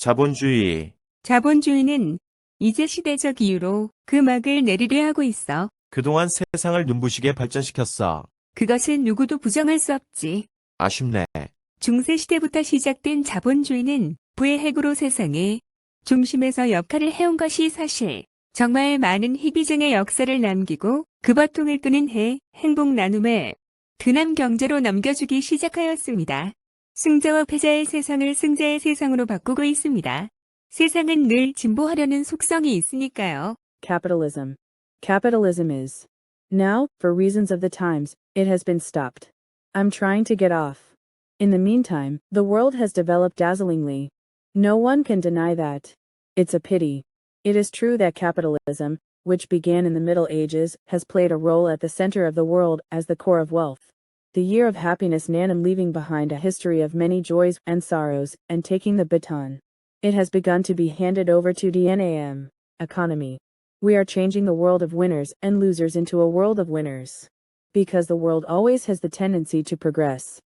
자본주의, 자본주의는 이제 시대적 이유로 그 막을 내리려 하고 있어. 그동안 세상을 눈부시게 발전시켰어. 그것은 누구도 부정할 수 없지. 아쉽네. 중세시대부터 시작된 자본주의는 부의 핵으로 세상의 중심에서 역할을 해온 것이 사실. 정말 많은 희비증의 역사를 남기고 그 바통을 끄는 해 행복 나눔에 근한 경제로 넘겨주기 시작하였습니다. 승자와 패자의 세상을 승자의 세상으로 바꾸고 있습니다. 세상은 늘 진보하려는 속성이 있으니까요. Capitalism. Capitalism is. Now, for reasons of the times, it has been stopped. I'm trying to get off. In the meantime, the world has developed dazzlingly. No one can deny that. It's a pity. It is true that capitalism, which began in the Middle Ages, has played a role at the center of the world as the core of wealth. The year of happiness Nanam leaving behind a history of many joys and sorrows, and taking the baton. It has begun to be handed over to the NAM economy. We are changing the world of winners and losers into a world of winners. Because the world always has the tendency to progress.